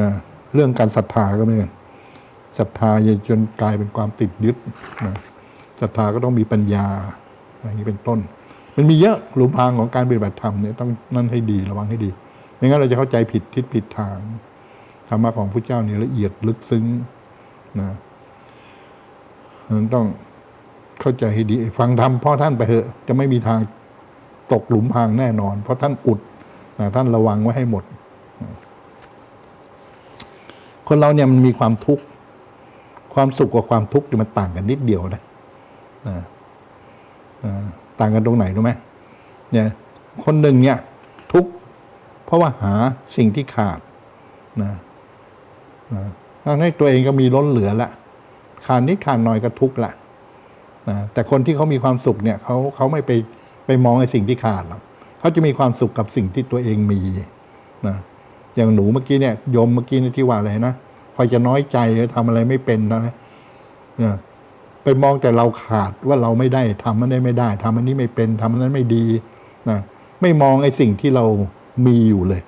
นะเรื่องการศรัทธาก็เหมือนกันศรัทธาจะจนกลายเป็นความติดยึดนะศรัทธาก็ต้องมีปัญญาอะไรอย่างนี้เป็นต้น มันมีเยอะหลุมพรางของการปฏิบัติธรรมเนี่ยต้องนั่นให้ดีระวังให้ดีไม่งั้นเราจะเข้าใจผิดทิศผิดทางธรรมะของพระเจ้าเนี่ยละเอียดลึกซึ้งนะมันต้องเข้าใจให้ดี ฟังธรรมพ่อท่านไปเถอะ จะไม่มีทางตกหลุมพรางแน่นอน เพราะท่านอุดนะท่านระวังไว้ให้หมด คนเราเนี่ยมันมีความทุกข์ความสุขกับความทุกข์มันต่างกันนิดเดียวนะนะต่างกันตรงไหนรู้ไหมเนี่ยคนหนึ่งเนี่ยทุกข์เพราะว่าหาสิ่งที่ขาดนะนะทั้งให้ตัวเองก็มีล้นเหลือละขาดนิดขาดหน่อยก็ทุกข์ละนะแต่คนที่เขามีความสุขเนี่ยเขาเขาไม่ไปไปมองไอ้สิ่งที่ขาดหรอกเขาจะมีความสุขกับสิ่งที่ตัวเองมีนะ อย่างหนูเมื่อกี้เนี่ยยมเมื่อกี้นี่ที่ว่าอะไรนะพอจะน้อยใจทำอะไรไม่เป็นนะเนี่ยไปมองแต่เราขาดว่าเราไม่ได้ทำมันได้ไม่ได้ทำอันนี้ไม่เป็นทำอันนั้นไม่ดีนะไม่มองไอ้สิ่งที่เรามีอยู่เลย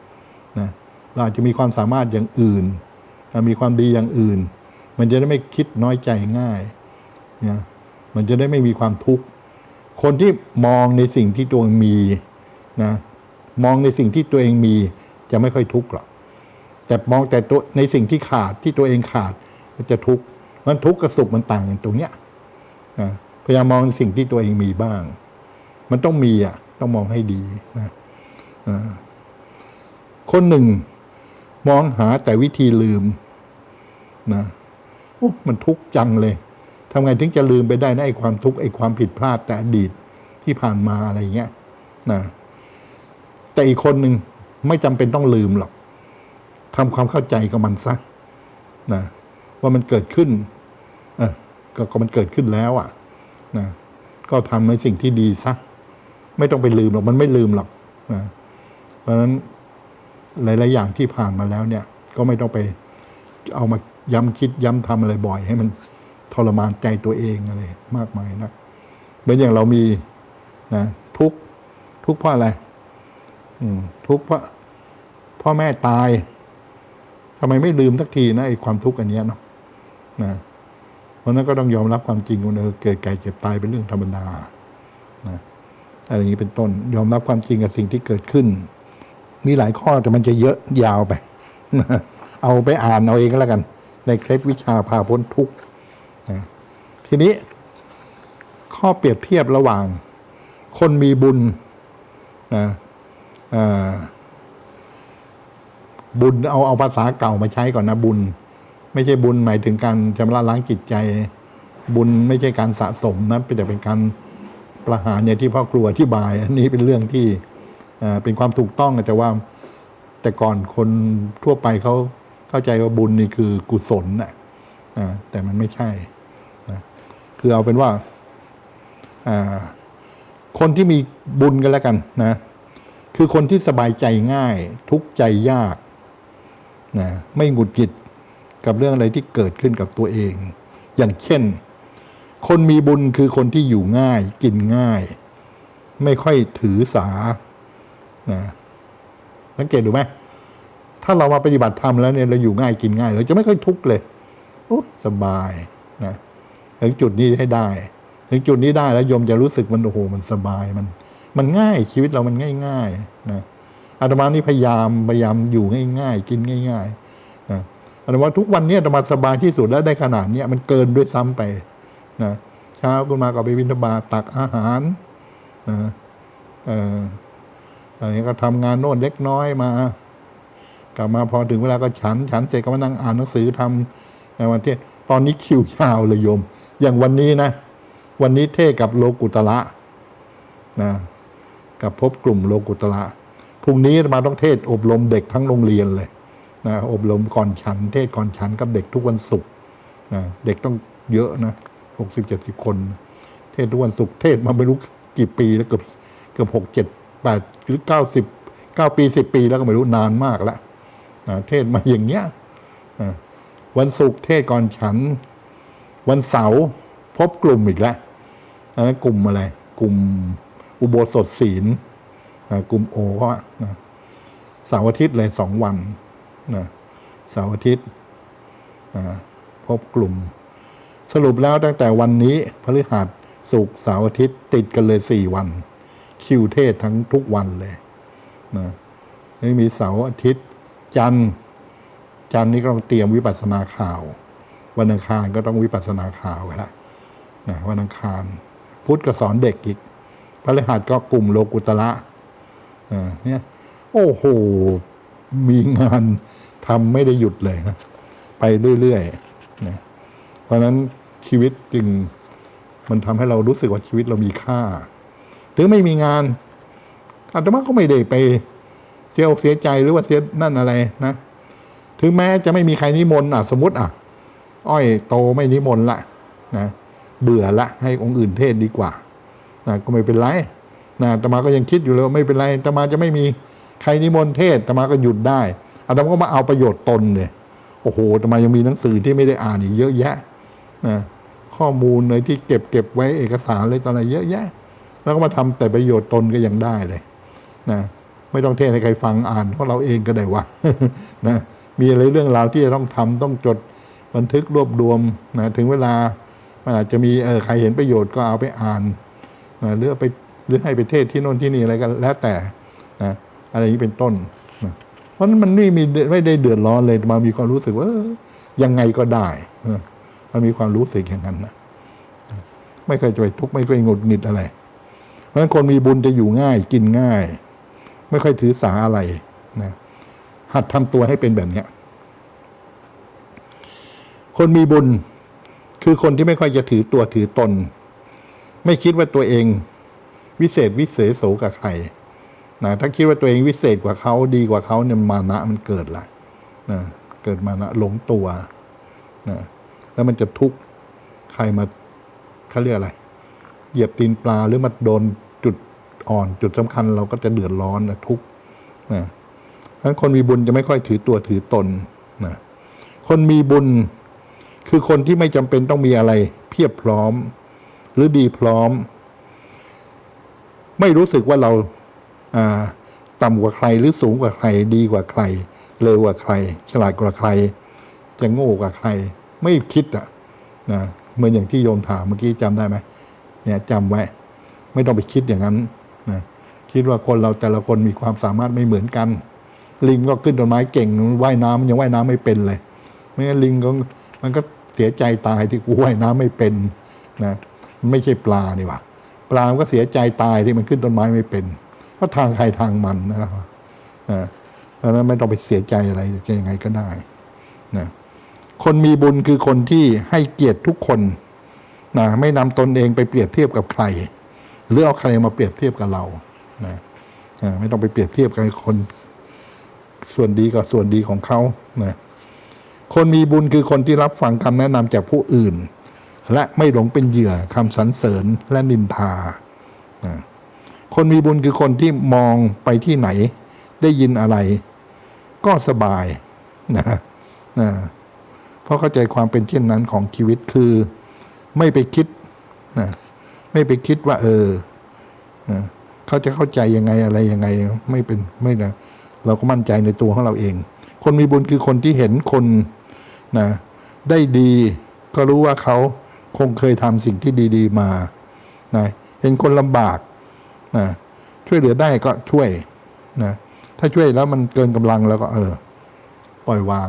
นะเราอาจจะมีความสามารถอย่างอื่น มีความดีอย่างอื่น มันจะได้ไม่คิดน้อยใจง่ายนะมันจะได้ไม่มีความทุกข์คนที่มองในสิ่งที่ตัวเองมีนะมองในสิ่งที่ตัวเองมี จะไม่ค่อยทุกข์หรอกแต่มองแต่ตัวในสิ่งที่ขาดที่ตัวเองขาดก็จะทุกข์มันทุกข์กับสุขมันต่างกันตรงเนี้ยนะพยายามมองในสิ่งที่ตัวเองมีบ้าง มันต้องมีอะ ต้องมองให้ดีนะคนหนึ่งมองหาแต่วิธีลืมนะโอ้มันทุกข์จังเลยทำไงถึงจะลืมไปได้นะไอ้ความทุกข์ไอ้ความผิดพลาดแต่อดีตที่ผ่านมาอะไรเงี้ยนะแต่อีกคนหนึ่ง ไม่จำเป็นต้องลืมหรอกทำความเข้าใจกับมันซะนะว่ามันเกิดขึ้นเออก็ก็มันเกิดขึ้นแล้วอะนะก็ทำในสิ่งที่ดีซะไม่ต้องไปลืมหรอกมันไม่ลืมหรอกนะเพราะฉะนั้นหลาย ๆ อย่างที่ผ่านมาแล้วเนี่ย ก็ไม่ต้องไปเอามาย้ำคิดย้ำทำอะไรบ่อย ให้มันทรมานใจตัวเองอะไรมากมายนะเหมือนอย่างเรามีนะทุกทุกเพราะอะไร อืม ทุกเพราะ พ่อแม่ตายทำไมไม่ลืมสักทีนะไอ้ความทุกข์อันเนี้ยเนาะนะเพราะนั้นก็ต้องยอมรับความจริงว่าเออเกิดแก่เจ็บตายเป็นเรื่องธรรมดานะอะไรอย่างนี้เป็นต้น ยอมรับความจริงกับสิ่งที่เกิดขึ้น มีหลายข้อแต่มันจะเยอะยาวไปเอาไปอ่านเอาเองก็แล้วกัน ในเคล็ดวิชาพาพ้นทุกข์นะทีนี้ ข้อเปรียบเทียบระหว่าง คนมีบุญนะอ่า บุญเอาเอาภาษาเก่ามาใช้ก่อนนะบุญ ไม่ใช่บุญหมายถึงการชำระล้างจิตใจ บุญไม่ใช่การสะสมนะแต่เป็นการประหารเนี่ยที่พ่อครูอธิบาย อันนี้เป็นเรื่องที่เป็นความถูกต้องแต่ว่า แต่ก่อนคนทั่วไปเขาเข้าใจว่าบุญนี่คือกุศลนะอ่าแต่มันไม่ใช่นะคือเอาเป็นว่าคนที่มีบุญกันแล้วกันนะ คือคนที่สบายใจง่าย ทุกใจยาก นะไม่หงุดหงิดกับเรื่องอะไรที่เกิดขึ้นกับตัวเอง อย่างเช่น คนมีบุญคือคนที่อยู่ง่าย กินง่าย ไม่ค่อยถือสานะสังเกตดูไหมถ้าเรามาปฏิบัติธรรมแล้วเนี่ยเราอยู่ง่ายกินง่ายเราจะไม่ค่อยทุกข์เลยโอ้สบายนะถึงจุดนี้ให้ได้ ถึงจุดนี้ได้แล้วยมจะรู้สึกมันโอ้โหมันสบายมัน มันง่ายชีวิตเรามันง่ายๆนะ อาตมานี่พยายามพยายามอยู่ง่าย ๆ กินง่ายๆนะอาตมาทุกวันนี้อาตมาสบายที่สุดแล้วได้ขนาดนี้มันเกินด้วยซ้ำไปนะเช้าคุณมาก็ไปวินทบาตตักอาหารนะเอ่ออะไรก็ทำงานโน่นเล็กน้อยมากลับมาพอถึงเวลาก็ฉัน ฉันเสร็จก็มานั่งอ่านหนังสือทำในวันเทศตอนนี้คิวยาวเลยโยม อย่างวันนี้นะ วันนี้เทศกับโลกุตระนะกับพบกลุ่มโลกุตระ พรุ่งนี้มาต้องเทศอบรมเด็กทั้งโรงเรียนเลยนะอบรมก่อนฉัน เทศก่อนฉันกับเด็กทุกวันศุกร์นะเด็กต้องเยอะนะหกสิบเจ็ดสิบคน เทศทุกวันศุกร์เทศมาไม่รู้กี่ปีแล้วเกือบเกือบหกเจ็ดแปดหรือเก้าสิบเก้าปีสิบปีแล้วก็ไม่รู้นานมากแล้วนะเทศมาอย่างเงี้ยนะวันศุกร์เทศก่อนฉัน วันเสาร์พบกลุ่มอีกแล้วนนั้นกลุ่มอะไร กลุ่มอุโบสถศีล กลุ่มโอเขาอะนะเสาร์อาทิตย์เลยสองวันนะเสาร์อาทิตย์พบกลุ่ม สรุปแล้วตั้งแต่วันนี้พฤหัสศุกร์เสาร์อาทิตย์ติดกันเลยสี่วัน คิวเทศทั้งทุกวันเลยนะไม่มีเสาร์อาทิตย์ จันทร์จันทร์นี่ก็ต้องเตรียมวิปัสสนาข่าว วันอังคารก็ต้องวิปัสสนาข่าวแล้วนะวันอังคาร พุธก็สอนเด็กอีกพฤหัสก็กลุ่มโลกุตระ เนี่ยโอ้โห มีงานทำไม่ได้หยุดเลยนะ ไปเรื่อยๆนะเพราะนั้นชีวิตจึงมันทำให้เรารู้สึกว่าชีวิตเรามีค่า ถึงไม่มีงานอาตมาก็ไม่ได้ไปเสียอกเสียใจหรือว่าเสียนั่นอะไรนะ ถึงแม้จะไม่มีใครนิมนต์อะ สมมติอะ อ้อยโตไม่นิมนต์ละนะ เบื่อละ ให้องค์อื่นเทศดีกว่านะก็ไม่เป็นไร นะตมาก็ยังคิดอยู่เลยว่าไม่เป็นไรตมาจะไม่มีใครนิมนต์เทศตมาก็หยุดได้อาตมาก็มาเอาประโยชน์ตนเลยโอ้โหตมายังมีหนังสือที่ไม่ได้อ่านอีกเยอะแยะนะข้อมูลในที่เก็บเก็บไว้เอกสารอะไรต่ออะไรเยอะแยะ แล้วก็มาทำแต่ประโยชน์ตนก็ยังได้เลยนะไม่ต้องเทศให้ใครฟังอ่านเพราะเราเองก็ได้ว่านะมีอะไรเรื่องราวที่จะต้องทำต้องจดบันทึกรวบรวมนะถึงเวลามันอาจจะมีเออใครเห็นประโยชน์ก็เอาไปอ่านนะหรือไป หรือให้ไปเทศที่โน่นที่นี่อะไรกันแล้วแต่นะอะไรอย่างนี้เป็นต้นนะเพราะฉะนั้นมันไม่มีไม่ได้เดือดร้อนเลยมามีความรู้สึกว่ายังไงก็ได้นะมันมีความรู้สึกอย่างนั้นนะไม่เคยจะไปทุกข์ไม่เคยหงุดหงิดอะไร เพราะฉะนั้นคนมีบุญจะอยู่ง่ายกินง่าย ไม่ค่อยถือสาอะไรนะหัดทำตัวให้เป็นแบบเนี้ยคนมีบุญคือคนที่ไม่ค่อยจะถือตัวถือตน ไม่คิดว่าตัวเอง วิเศษวิเศษโสกับใครนะถ้าคิดว่าตัวเองวิเศษกว่าเขาดีกว่าเขาเนี่ยมานะมันเกิดละนะเกิดมานะหลงตัวนะแล้วมันจะทุกข์ใครมาเขาเรียกอะไร เหยียบตีนปลาหรือมาโดนจุดอ่อนจุดสำคัญ เราก็จะเดือดร้อนนะทุกข์นะเพราะฉะนั้นคนมีบุญจะไม่ค่อยถือตัวถือตนนะคนมีบุญคือคนที่ไม่จำเป็นต้องมีอะไร เพียบพร้อม หรือดีพร้อม ไม่รู้สึกว่าเราต่ำกว่าใครหรือสูงกว่าใคร ดีกว่าใครเร็วกว่าใคร ฉลาดกว่าใคร จะโง่กว่าใคร ไม่คิดอะนะเหมือนอย่างที่โยมถามเมื่อกี้จำได้ไหมเนี่ยจำไว้ ไม่ต้องไปคิดอย่างนั้นนะคิดว่าคนเราแต่ละคนมีความสามารถไม่เหมือนกัน ลิงก็ขึ้นต้นไม้เก่งว่ายน้ำมันยังว่ายน้ำไม่เป็นเลยไม่งั้นลิงก็มันก็เสียใจตายที่กูว่ายน้ำไม่เป็นนะไม่ใช่ปลานี่หว่า ปลามันก็เสียใจตายที่มันขึ้นต้นไม้ไม่เป็นเพราะทางใครทางมันนะครับนะเพราะนั้นไม่ต้องไปเสียใจอะไรจะยังไงก็ได้นะคนมีบุญคือคนที่ให้เกียรติทุกคนนะไม่นำตนเองไปเปรียบเทียบกับใคร หรือเอาใครมาเปรียบเทียบกับเรานะไม่ต้องไปเปรียบเทียบกับคน ส่วนดีกับส่วนดีของเขานะคนมีบุญคือคนที่รับฟังคำแนะนำจากผู้อื่น และไม่หลงเป็นเหยื่อคำสรรเสริญและนินทา คนมีบุญคือคนที่มองไปที่ไหน ได้ยินอะไร ก็สบายนะนะเพราะเข้าใจความเป็นเช่นนั้นของชีวิตคือไม่ไปคิดนะไม่ไปคิดว่า เออนะเขาจะเข้าใจยังไงอะไรยังไง ไม่เป็นไม่นะเราก็มั่นใจในตัวของเราเอง คนมีบุญคือคนที่เห็นคนนะได้ดีก็รู้ว่าเขา คงเคยทำสิ่งที่ดี ๆ มานะเห็นคนลำบากนะช่วยเหลือได้ก็ช่วยนะถ้าช่วยแล้วมันเกินกำลังแล้วก็เออ ปล่อยวาง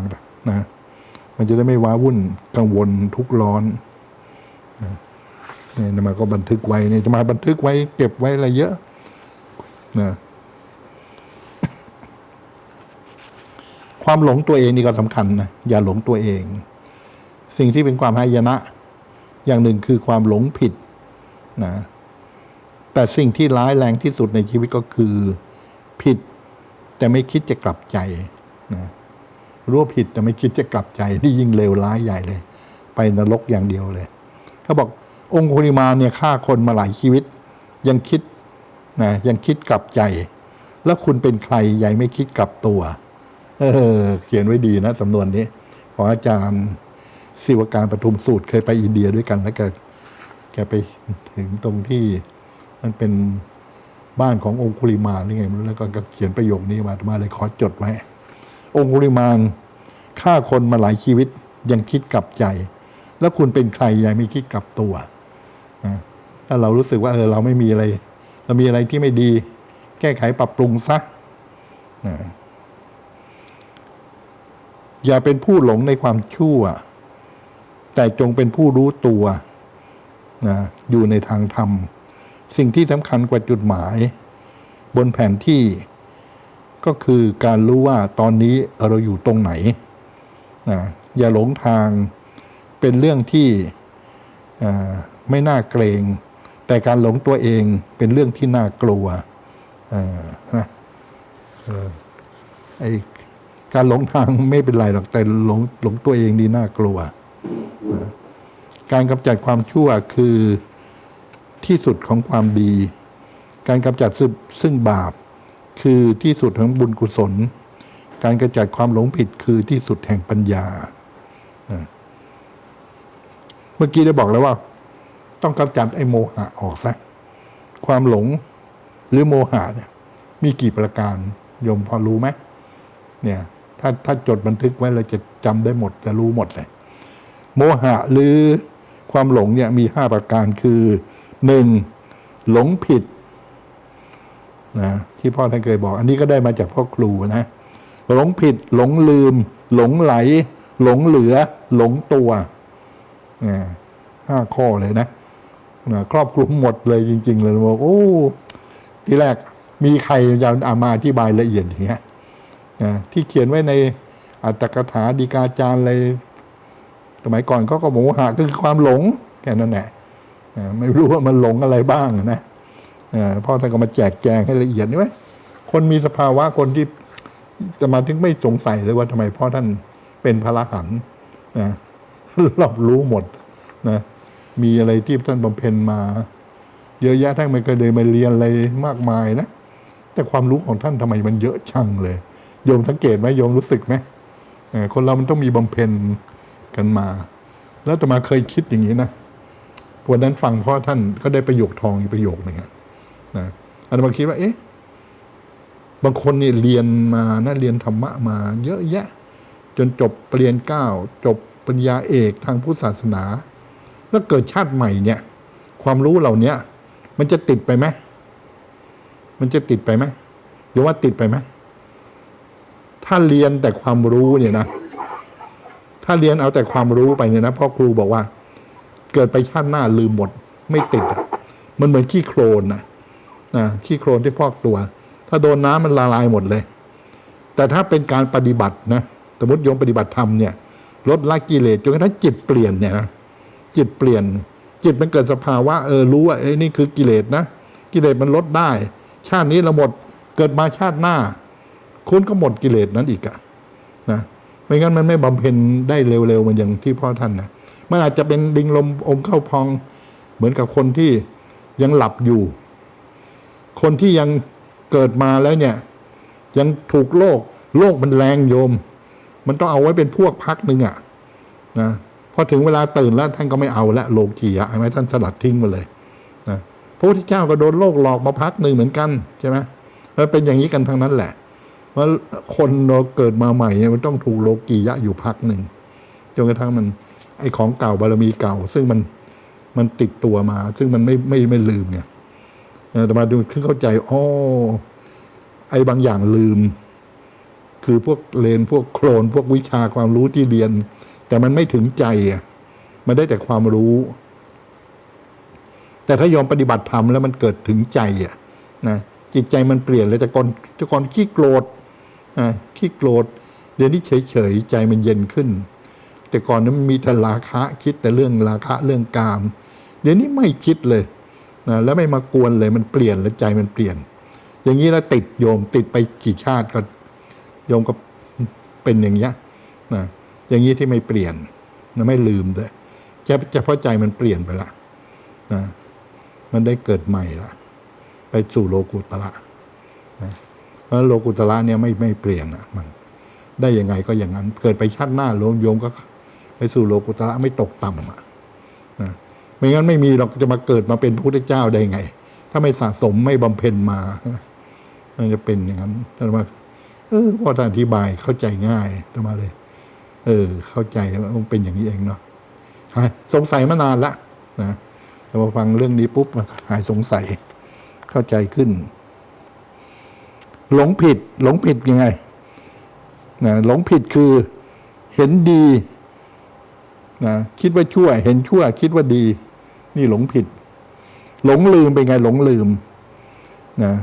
นะมันจะได้ไม่ว้าวุ่นกังวลทุกข์ร้อนเนี่จะมาก็บันทึกไว้นี่จะมาบันทึกไว้ เก็บไว้อะไรเยอะนะความหลงตัวเองนี่ก็สำคัญนะอย่าหลงตัวเอง สิ่งที่เป็นความหายนะ อย่างหนึ่งคือความหลงผิดนะแต่สิ่งที่ร้ายแรงที่สุดในชีวิตก็คือผิดแต่ไม่คิดจะกลับใจนะรู้ผิดแต่ไม่คิดจะกลับใจนี่ยิ่งเลวร้ายใหญ่เลย ไปนรกอย่างเดียวเลยเขาบอกองคุลิมาเนี่ยฆ่าคนมาหลายชีวิต ยังคิดนะยังคิดกลับใจ แล้วคุณเป็นใครใหญ่ไม่คิดกลับตัว เออ เขียนไว้ดีนะสำนวนนี้ ของอาจารย์ ศิวการปทุมสูตรเคยไปอินเดียด้วยกันแล้วแกแกไปถึงตรงที่มันเป็นบ้านขององคุลิมานนี่ไงไม่รู้แล้วก็เขียนประโยคนี้มามาเลยขอจดไว้ องคุลิมานฆ่าคนมาหลายชีวิตยังคิดกลับใจ แล้วคุณเป็นใครยังไม่คิดกลับตัวนะถ้าเรารู้สึกว่าเออเราไม่มีอะไร เรามีอะไรที่ไม่ดี แก้ไขปรับปรุงซะนะอย่าเป็นผู้หลงในความชั่ว แต่จงเป็นผู้รู้ตัวนะอยู่ในทางธรรม สิ่งที่สำคัญกว่าจุดหมาย บนแผนที่ก็คือการรู้ว่าตอนนี้เราอยู่ตรงไหนนะอย่าหลงทางเป็นเรื่องที่ไม่น่าเกรง แต่การหลงตัวเองเป็นเรื่องที่น่ากลัวนะไอการหลงทางไม่เป็นไรหรอกแต่หลงหลงตัวเองนี่น่ากลัว การกำจัดความชั่วคือที่สุดของความดี การกำจัดซึ่งบาป คือที่สุดของบุญกุศล การกระจัดความหลงผิดคือที่สุดแห่งปัญญาอ่าเมื่อกี้ได้บอกแล้วว่า ต้องกำจัดไอ้โมหะออกซะความหลงหรือโมหะเนี่ยมีกี่ประการโยมพอรู้ไหมเนี่ย ถ้าถ้าจดบันทึกไว้เราจะจำได้หมดจะรู้หมดเลย โมหะหรือความหลงเนี่ยมีห้าประการคือหนึ่งหลงผิดนะที่พ่อท่านเคยบอก อันนี้ก็ได้มาจากพ่อครูนะหลงผิด หลงลืม หลงไหล หลงเหลือ หลงตัวห้าข้อเลยนะนะครอบคลุมหมดเลยจริง ๆ เลยบอกโอ้ที่แรกมีใครจะเอามาอธิบายละเอียดอย่างเงี้ยนะที่เขียนไว้ในอัตถกถาดีกาจารย์อะไร สมัยก่อนเขาก็บอกว่าหาก็คือความหลงแค่นั้นแหละไม่รู้ว่ามันหลงอะไรบ้างนะพ่อท่านก็มาแจกแจงให้ละเอียดนี่ไหมคนมีสภาวะคนที่จะมาถึงไม่สงสัยเลยว่าทำไมพ่อท่านเป็นพระรหันนะรอบรู้หมดนะมีอะไรที่ท่านบำเพ็ญมา เยอะแยะท่านไม่เคยเลยมาเรียนอะไรมากมายนะแต่ความรู้ของท่านทำไมมันเยอะชังเลย โยมสังเกตไหมโยมรู้สึกไหมคนเรามันต้องมีบำเพ็ญ กันมา แล้วแต่มาเคยคิดอย่างนี้นะวันนั้นฟังพ่อท่านก็ได้ประโยคทองอีกประโยคหนึ่งนะอาตมาคิดว่า เอ๊ะบางคนนี่เรียนมานะเรียนธรรมะมา เยอะแยะ จนจบปริญญาเก้าจบปริญญาเอกทางพุทธศาสนา แล้วเกิดชาติใหม่เนี่ย ความรู้เหล่านี้มันจะติดไปไหมมันจะติดไปไหมหรือว่าติดไปไหมถ้าเรียนแต่ความรู้เนี่ยนะ ถ้าเรียนเอาแต่ความรู้ไปเนี่ยนะพ่อครูบอกว่า เกิดไปชาติหน้าลืมหมด ไม่ติดอะมันเหมือนขี้โคลนนะนะขี้โคลนที่พอกตัว ถ้าโดนน้ำมันละลายหมดเลย แต่ถ้าเป็นการปฏิบัตินะสมมติโยมปฏิบัติธรรมเนี่ยลดละกิเลสจนกระทั่งจิตเปลี่ยนเนี่ยนะจิตเปลี่ยน จิตมันเกิดสภาวะเออรู้ว่าเอ้นี่คือกิเลสนะกิเลสมันลดได้ ชาตินี้เราหมดเกิดมาชาติหน้า คุณก็หมดกิเลสนั้นอีกอะนะ ไม่งั้นมันไม่บำเพ็ญได้เร็วๆเหมันอย่างที่พ่อท่านนะมันอาจจะเป็นดิงลมอมเข้าพอง เหมือนกับคนที่ยังหลับอยู่ คนที่ยังเกิดมาแล้วเนี่ย ยังถูกโลก โลกมันแรงโยม มันต้องเอาไว้เป็นพวกพักหนึ่งอะนะพอถึงเวลาตื่นแล้วท่านก็ไม่เอาละโลกียะใช่ไหมท่านสลัดทิ้งมาเลยนะพระพุทธเจ้าก็โดนโลกหลอกมาพักหนึ่งเหมือนกันใช่ไหมแล้วเป็นอย่างนี้กันทั้งนั้นแหละ เพราะคนเราเกิดมาใหม่เนี่ยมันต้องถูกโลกียะอยู่พักหนึ่งจนกระทั่งมัน ไอของเก่าบารมีเก่า ซึ่งมันมันติดตัวมา ซึ่งมันไม่ไม่ไม่ลืมไงเออแต่มาดูขึ้นเข้าใจอ๋อไอบางอย่างลืม คือพวกเลนพวกโคลน พวกวิชาความรู้ที่เรียน แต่มันไม่ถึงใจอะมันได้แต่ความรู้ แต่ถ้ายอมปฏิบัติธรรมแล้วมันเกิดถึงใจอะนะจิตใจมันเปลี่ยนเลยแต่ก่อนแต่ก่อนขี้โกรธ อ่าขี้โกรธเดี๋ยวนี้เฉยเฉยๆใจมันเย็นขึ้น แต่ก่อนนั้นมันมีแต่ราคะคิดแต่เรื่องราคะเรื่องกาม เดี๋ยวนี้ไม่คิดเลยนะแล้วไม่มากวนเลยมันเปลี่ยนแล้วใจมันเปลี่ยน อย่างนี้แล้วติดโยมติดไปกี่ชาติก็โยมก็เป็นอย่างเงี้ยนะอย่างนี้ที่ไม่เปลี่ยนนะไม่ลืมเลยจะจะเพราะใจมันเปลี่ยนไปละนะมันได้เกิดใหม่ละไปสู่โลกุตระนะ เพราะโลกุตระเนี่ยไม่ไม่เปลี่ยนอะมัน ได้ยังไงก็อย่างนั้น เกิดไปชาติหน้าโยมโยมก็ ไปสู่โลกุตระไม่ตกต่ำอะนะไม่งั้นไม่มีเราจะมาเกิดมาเป็นพระพุทธเจ้าได้ไง ถ้าไม่สะสมไม่บำเพ็ญมามันจะเป็นอย่างนั้นท่านมาเออพอท่านอธิบายเข้าใจง่ายท่านมาเลย เออ เข้าใจว่ามันเป็นอย่างนี้เองเนาะหายสงสัยมานานละนะแต่พอฟังเรื่องนี้ปุ๊บหายสงสัยเข้าใจขึ้น หลงผิด หลงผิดยังไงนะหลงผิดคือเห็นดีนะคิดว่าชั่ว เห็นชั่ว คิดว่าดี นี่หลงผิด หลงลืมเป็นไง หลงลืมนะ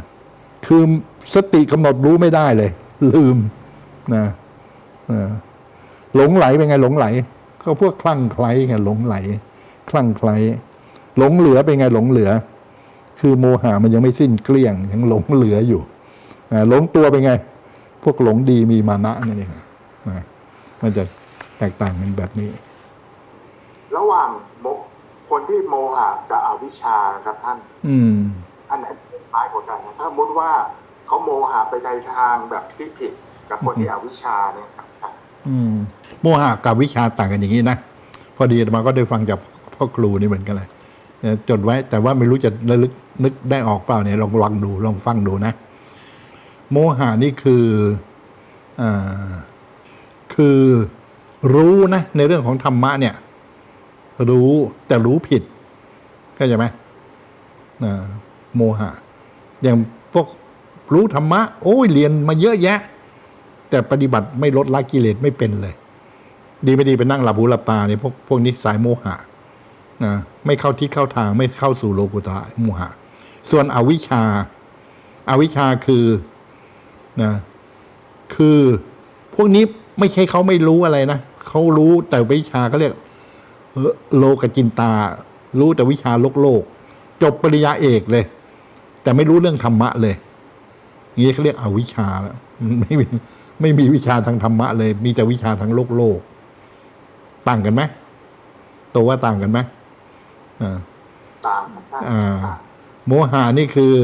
คือสติกำหนดรู้ไม่ได้เลย ลืมนะนะหลงไหลเป็นไง หลงไหล ก็พวกคลั่งไคล้ไงหลงไหล คลั่งไคล้หลงเหลือเป็นไงหลงเหลือ คือโมหะมันยังไม่สิ้นเกลี้ยง ยังหลงเหลืออยู่ หลงตัวเป็นไง พวกหลงดีมีมานะนั่นเองนะมันจะแตกต่างกันแบบนี้ ระหว่างโมคนที่โมหะกับอวิชชาครับท่าน อืม อันไหนคล้ายกว่ากันนะถ้าสมมติว่าเขาโมหะไปในทางแบบที่ผิดกับคนที่อวิชชาเนี่ยครับท่านอืม โมหะกับวิชาต่างกันอย่างนี้นะพอดีอาตมาก็ได้ฟังจากพ่อครูนี่เหมือนกันเลยเนี่ยจดไว้แต่ว่าไม่รู้จะระลึกนึกได้ออกเปล่าเนี่ยลองลองดูลองฟังดูนะ โมหะนี่คืออคือรู้นะ ในเรื่องของธรรมะเนี่ย รู้แต่รู้ผิดเข้าใจไหมโมหะ อย่างพวกรู้ธรรมะ โอ้ยเรียนมาเยอะแยะ แต่ปฏิบัติไม่ลดละกิเลสไม่เป็นเลย ดีไม่ดีไปนั่งหลับหูหลับตาเนี่ยพวกพวกนี้สายโมหะนะไม่เข้าที่เข้าทางไม่เข้าสู่โลกุตระโมหะ ส่วนอวิชชาอาวิชชาคือ นะคือพวกนี้ไม่ใช่เขาไม่รู้อะไรนะเขารู้แต่วิชาเขาเรียกเอ่อโลกจินตา รู้แต่วิชาโลกโลก จบปริญญาเอกเลย แต่ไม่รู้เรื่องธรรมะเลยงี้เขาเรียกอวิชชาแล้วมันไม่มีไม่มีวิชาทางธรรมะเลย มีแต่วิชาทางโลกโลก ต่างกันไหมตัวว่าต่างกันไหมอ่าตามครับท่านอ่า โมหะนี่คือ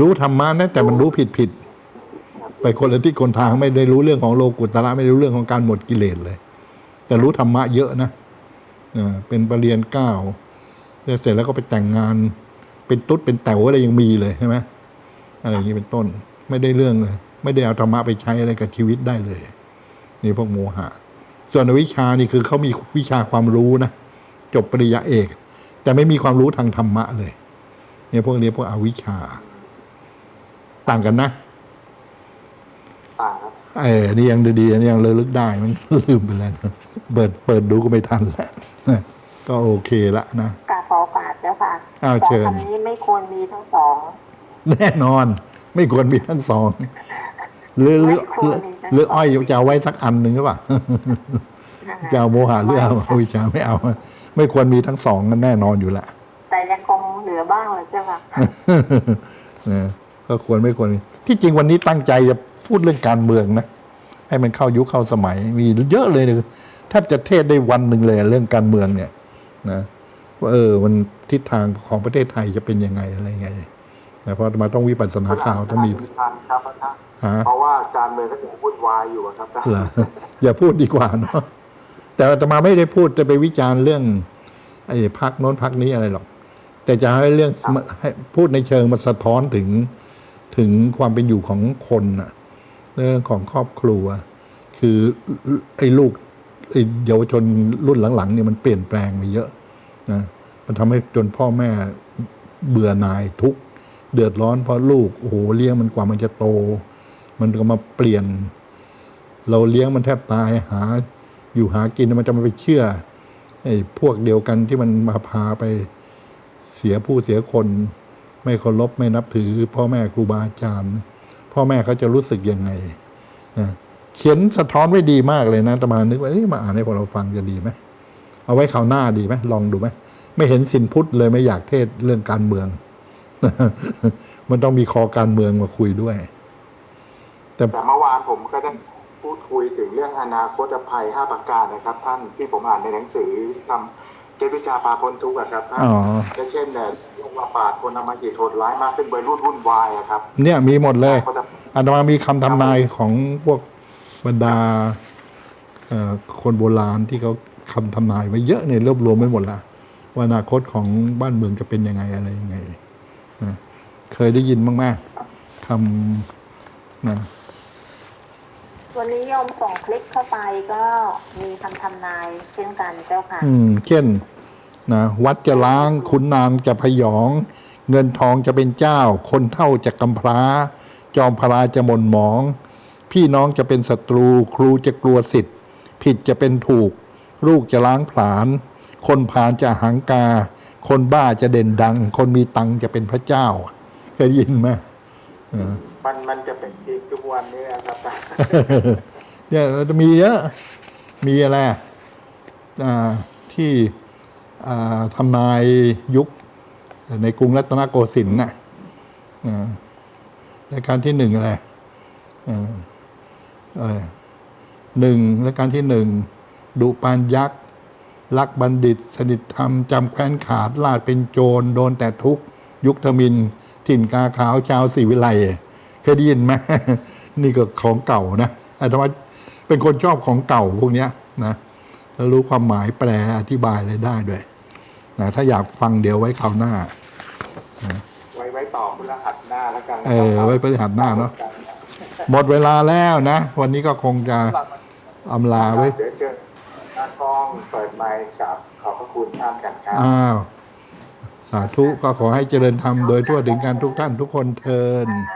รู้ธรรมะนะแต่มันรู้ผิดผิด ไปคนละที่คนทางไม่ได้รู้เรื่องของโลกุตระไม่ได้รู้เรื่องของการหมดกิเลสเลย แต่รู้ธรรมะเยอะนะเป็นปรริญญาเก้าวเสร็จแล้วก็ไปแต่งงาน เป็นตุ๊ดเป็นแต๋วอะไรยังมีเลยใช่ไหมอะไรอย่างนี้เป็นต้น ไม่ได้เรื่องเลย ไม่ได้เอาธรรมะไปใช้อะไรกับชีวิตได้เลยนี่พวกโมหะ ส่วนอวิชชานี่คือเขามีวิชาความรู้นะจบปริญญาเอก แต่ไม่มีความรู้ทางธรรมะเลยเนี่ยพวกนี้พวกอวิชชา ต่างกันนะ ต่างครับเออนี่ยังดีๆอันนี้ยังระลึกได้มันลืมไปแล้วนะเปิดเปิดดูก็ไม่ทันแล้วนะก็โอเคละนะกราบขอโอกาสเจ้าค่ะอ้าวสองเชิญ คำนี้ไม่ควรมีทั้งสอง แน่นอน ไม่ควรมีทั้งสองหรือหรือไม่ควรมีทั้งสองหรืออ้อยจะเอาไว้สักอันหนึ่งหรือเปล่าจะเอาโมหะหรือเอาอวิชชาไม่เอา ไม่ควรมีทั้งสองกันแน่นอนอยู่ละแต่ยังคงเหลือบ้างเลยเจ้าค่ะนะก็ควรไม่ควร ที่จริงวันนี้ตั้งใจจะ พูดเรื่องการเมืองนะ ให้มันเข้ายุคเข้าสมัย มีเยอะเลยนะแทบจะเทศได้วันหนึ่งเลยเรื่องการเมืองเนี่ยนะว่าเออมันทิศทางของประเทศไทยจะเป็นยังไงอะไรยังไงนะเพราะมาต้องวิปัสสนาข่าวต้องมีทันครับท่านฮะเพราะว่าการเมืองก็ยังวุ่นวายอยู่อะครับท่านเหรออย่าพูดดีกว่าเนาะแต่อาตมาไม่ได้พูดจะไปวิจารณ์เรื่องไอ้พักโน้นพักนี้อะไรหรอก แต่จะให้เรื่องให้พูดในเชิงมันสะท้อนถึงถึงความเป็นอยู่ของคนน่ะ เรื่องของครอบครัว คือไอ้ลูกไอ้เยาวชนรุ่นหลังๆเนี่ยมันเปลี่ยนแปลงไปเยอะนะมันทำให้จนพ่อแม่เบื่อหน่ายทุกเดือดร้อนเพราะลูกโอ้โหเลี้ยงมันกว่ามันจะโต มันก็มาเปลี่ยน เราเลี้ยงมันแทบตายหา อยู่หากินมันจะมาไปเชื่อไอ้พวกเดียวกันที่มันมาพาไปเสียผู้เสียคน ไม่เคารพไม่นับถือพ่อแม่ครูบาอาจารย์ พ่อแม่เขาจะรู้สึกยังไงนะเขียนสะท้อนไว้ดีมากเลยนะตมานึกว่าเอ้ยมาอ่านให้พวกเราฟังจะดีไหมเอาไว้คราวหน้าดีไหมลองดูไหมไม่เห็นสินพุทธเลยไม่อยากเทศเรื่องการเมือง มันต้องมีคอการเมืองมาคุยด้วย แต่เมื่อวานผมก็ได้พูดคุยถึงเรื่องอนาคตภัย5ประการนะครับ ท่านที่ผมอ่านในหนังสือทำ เจตวิชาพาพ้นทุกข์อะครับท่านอ๋อเช่นเนี่ยโรคระบาดคนนำมาเหตุโหดร้ายมากขึ้นวัยรุ่นวุ่นวายอะครับเนี่ยมีหมดเลย เขาจะอาตมามีคำทำนายของพวกบรรดาเอ่อคนโบราณที่เขาคำทำนายไว้เยอะเนี่ยรวบรวมไว้หมดละว่าอนาคตของบ้านเมืองจะเป็นยังไงอะไรยังไงนะเคยได้ยินบ้างไหมคำนะ วันนี้โยมส่งคลิปเข้าไปก็มีคำทำนายเช่นกันเจ้าค่ะ อืม เช่นนะวัดจะล้างขุนนางจะพยอง เงินทองจะเป็นเจ้า คนเท่าจะกำพร้า จอมพราจะหม่นหมอง พี่น้องจะเป็นศัตรู ครูจะกลัวสิทธิ์ ผิดจะเป็นถูก ลูกจะล้างผลาญคนพาลจะหังกา คนบ้าจะเด่นดัง คนมีตังจะเป็นพระเจ้าเคยยินไหมเออ มันมันจะเป็นอีกทุกวันนี้นะครับเนี่ยมีเยอะมีอะไรอ่าที่อ่าทำนายยุคในกรุงรัตนโกสินทร์น่ะอ่ารายการที่หนึ่งอะไรอ่าอะไรหนึ่งรายการที่หนึ่งดุปานยักษ์รักบัณฑิต สนิทธรรมจำแคว้นขาดลาดเป็นโจร โดนแต่ทุกยุคทมิน ถิ่นกาขาวชาวศรีวิไล เคยได้ยินไหมนี่ก็ของเก่านะอาตมาเป็นคนชอบของเก่าพวกเนี้ยนะแล้วรู้ความหมายแปลอธิบายอะไรได้ด้วยนะถ้าอยากฟังเดี๋ยวไว้คราวหน้าไว้ไว้ต่อพฤหัสหน้าแล้วกันนะเอครับอไว้พฤหัสหน้าเนาะหมดเวลาแล้วนะ วันนี้ก็คงจะอำลาไว้เดี๋ยวเจอหน้ากล้องเปิดไมค์กับขอบพระคุณท่านกันครับอ้าวสาธุก็ขอให้เจริญธรรมโดยทั่วถึงการทุกท่านทุกคนเทินค่ะ